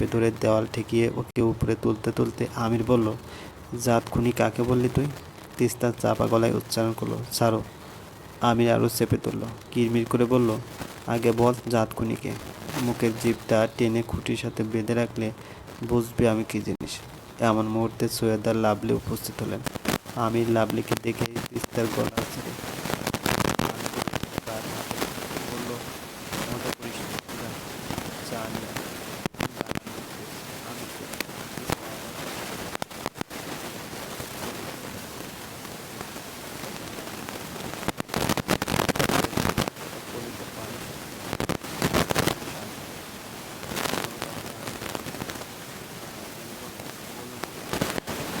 ভেতরের দেওয়াল ঠেকিয়ে ওকে উপরে তুলতে তুলতে আমির বলল, জাত খুনি কাকে বললি তুই? তিস্তা চাপা গলায় উচ্চারণ করল, ছাড়ো। আমির আরও চেপে তুলল কিরমির করে বলল, আগে বল জাত খুনিকে। মুখের জিভটা টেনে খুঁটির সাথে বেঁধে রাখলে বুঝবে আমি কি জিনিস। এমন মুহূর্তে সৈয়দার লাভলি উপস্থিত হলেন। আমির লাভলিকে দেখে তিস্তার গলা ছেড়ে বলল মজা করিস না, যা, চা নিয়ে আয়।" আমি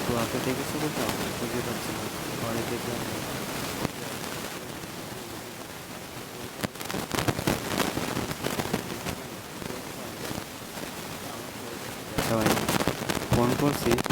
তোয়াকে দেখেছ কোথাও খুঁজে পাচ্ছি না ঘরে না। সবাই ফোন করছি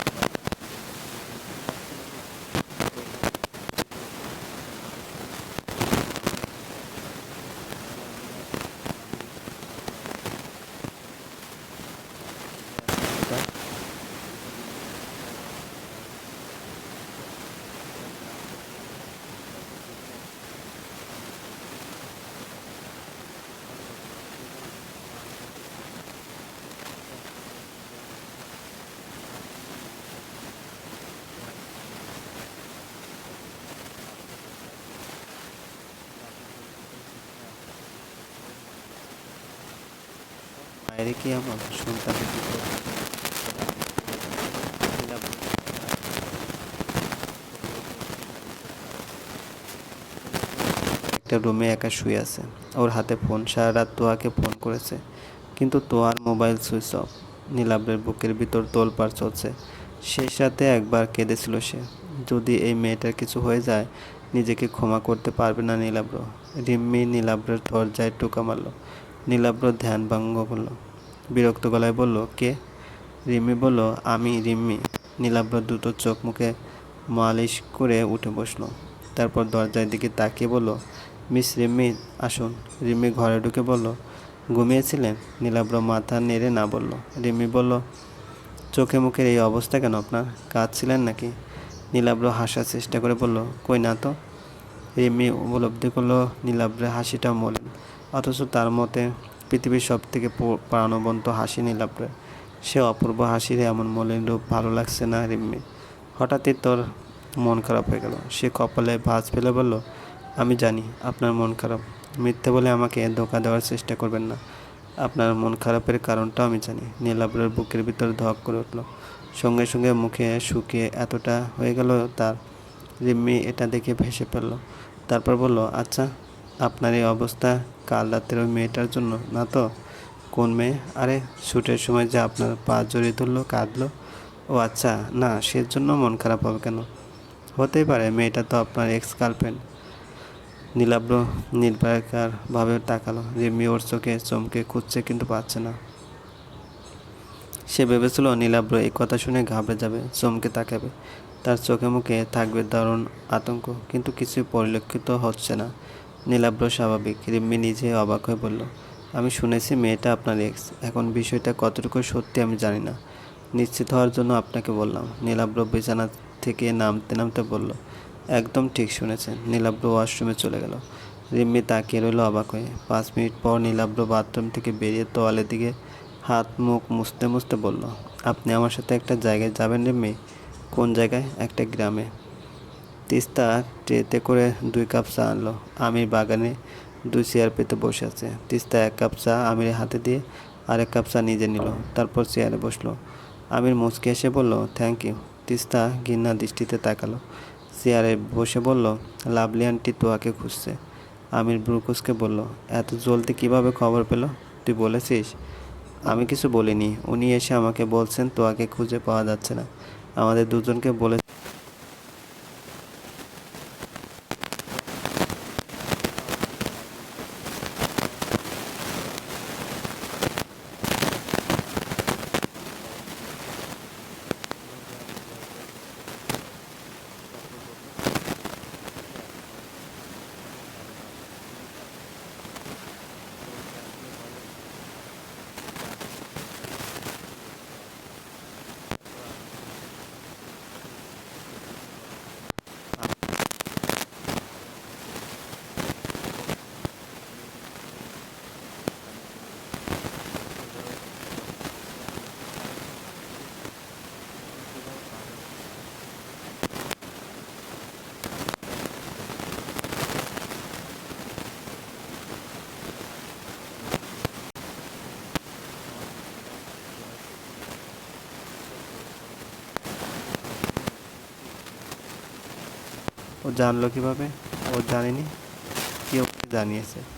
মায়ের কি আমার সন্তানের করবে? একটা রুমে একা শুয়ে আছে। ওর হাতে ফোন সারা রাত তোয়াকে ফোন করেছে। কিন্তু তোয়ার মোবাইল সুইচ অফ নীলাব্রের বুকের ভিতর তোলপাড় চলছে। শেষ রাতে একবার কেঁদেছিল সে। যদি এই মেয়েটার কিছু হয়ে যায়, নিজেকে ক্ষমা করতে পারবে না নীলাব্র। রিম্মি নীলাব্রের দরজায় টোকা মারল। নীলাব্র ধ্যান ভঙ্গ করল। বিরক্ত গলায় বলল, কে? রিম্মি বলল, আমি রিম্মি। নীলাব্র দ্রুত চোখ মুখে মালিশ করে উঠে বসল। তারপর দরজার দিকে তাকিয়ে বলল, মিস রিম্মি, আসুন। রিম্মি ঘরে ঢুকে বলল, ঘুমিয়েছিলেন? নীলাব্র মাথা নেড়ে না বলল। রিম্মি বলল, চোখে মুখের এই অবস্থা কেন আপনার? কাঁদছিলেন নাকি? নীলাব্র হাসার চেষ্টা করে বলল, কই না তো? রিম্মি উপলব্ধি করল নীলাব্রের হাসিটা মলিন, অথচ তার মতে পৃথিবীর সব থেকে প্রাণবন্ত হাসি নীলাব্রের সে অপূর্ব হাসির এমন মলিন রূপ ভালো লাগছে না রিম্মি। হঠাৎই তোর মন খারাপ হয়ে গেল। সে কপালে ভাঁজ ফেলে বলল, আমি জানি আপনার মন খারাপ। মিথ্যে বলে আমাকে ধোকা দেওয়ার চেষ্টা করবেন না। আপনার মন খারাপের কারণটাও আমি জানি। নীলাব্রের বুকের ভিতর ধক করে উঠল। সঙ্গে সঙ্গে মুখে শুকিয়ে এতটা হয়ে গেল তার। রিম্মি এটা দেখে ভেসে ফেলল তারপর বলল আচ্ছা আপনার এই অবস্থা কাল রাতের ওই মেয়েটার জন্য, না তো? কোন মেয়ে? আরে শ্যুটের সময় যে আপনার পা জড়িয়ে ধরলো, কাঁদলো? ও আচ্ছা না সে জন্য মন খারাপ হবে কেন? হতেই পারে, মেয়েটা তো আপনার এক্স গার্লফ্রেন্ড নীলাব্র নির্বাকারভাবে তাকালো রিম্মি ওর চোখে চমকে খুঁজছে কিন্তু পাচ্ছে না। সে ভেবেছিল নীলাব্র এই কথা শুনে ঘাবড়ে যাবে, চমকে তাকাবে। তার চোখে মুখে থাকবে দারুণ আতঙ্ক, কিন্তু কিছুই পরিলক্ষিত হচ্ছে না। নীলাব্র স্বাভাবিক, রিম্মি নিজে অবাক হয়ে বলল, আমি শুনেছি মেয়েটা আপনার এক্স এখন বিষয়টা কতটুকু সত্যি আমি জানি না। নিশ্চিত হওয়ার জন্য আপনাকে বললাম। নীলাব্র বিছানা থেকে নামতে নামতে বলল, একদম ঠিক শুনেছেন। নীলাব্র ওয়াশরুমে চলে গেল। রিম্মি তাকিয়ে রইল অবাক হয়ে। পাঁচ মিনিট পর নীলাব্র বাথরুম থেকে বেরিয়ে তোয়ালের দিকে হাত মুখ মুছতে মুছতে বলল, আপনি আমার সাথে একটা জায়গায় যাবেন রিম্মি? কোন জায়গায়? একটা গ্রামে। তিস্তা ট্রেতে করে দুই কাপ চা আনলো। আমির বাগানে দুই চেয়ার পেতে বসে আছে। তিস্তা এক কাপ চা আমির হাতে দিয়ে আরেক কাপ চা নিজে নিল, তারপর চেয়ারে বসল। আমির মুচকে এসে বলল থ্যাংক ইউ তিস্তা ঘৃণা দৃষ্টিতে তাকালো। চেয়ারে বসে বলল লাভলি আন্টি তোয়াকে খুঁজছে। আমির ব্রুকুসকে বলল, এত জলদি কীভাবে খবর পেল? তুই বলেছিস? আমি কিছু বলিনি। উনি এসে আমাকে বলছেন তোয়াকে খুঁজে পাওয়া যাচ্ছে না। আমাদের দুজনকে বলে ও জানলো কীভাবে? ও জানেনি। কেউ জানিয়েছে।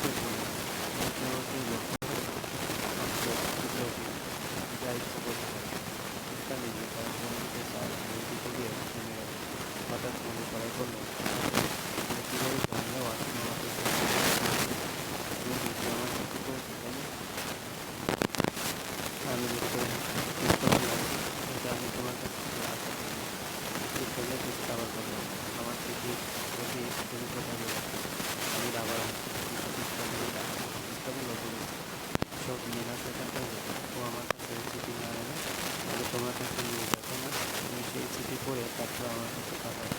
হঠাৎ মনে করাই করল কীভাবে জানলো আসলে আমাকে তুমি বুঝি আমার সাথে করেছ তাই না আমি বুঝতে বুঝতে পারলাম এটা আমি তোমার কাছ থেকে আশা করি ঠিক করলে বুঝতে আবার করলাম আমার চিঠি প্রতি তুমি কোথায় গেছো আমি আবার চেষ্টা বলল তুমি সব মেলা সেখানটা ও আমার কাছে চিঠি না এনে তাহলে তোমার কাছে নিয়ে যেত না তুমি সেই চিঠি পড়ে তারপর আমার কাছে পাঠাও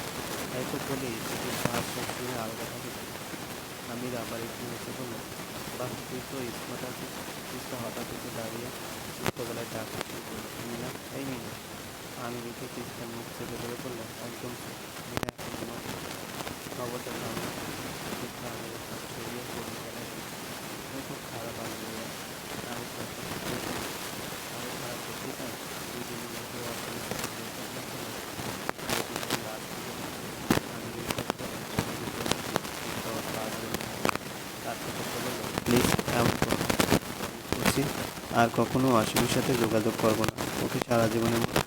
তাই তো বলি চিঠির ভাব আরও কথা বলছি আমি আবার একটু হেসে বলল বাহ তুই তো স্মার্ট আছিস হঠাৎ এসে দাঁড়িয়ে ছোট্টবেলায় ডাক শুরু করল মিনা এই আমি দেখে চিঠিটার মুখ চেপে ধরে বললাম একদম খবরটা নাম চিঠিটা আমাদের গেলে খুব খারাপ আসবে আমি তো আমি খারাপ করতে চাই দুই দিনের মধ্যে অর্থনীতি প্লিজ এমন করো না। বলছি আর কখনো অসীমের সাথে যোগাযোগ করব না। ওকে সারা জীবনের মতো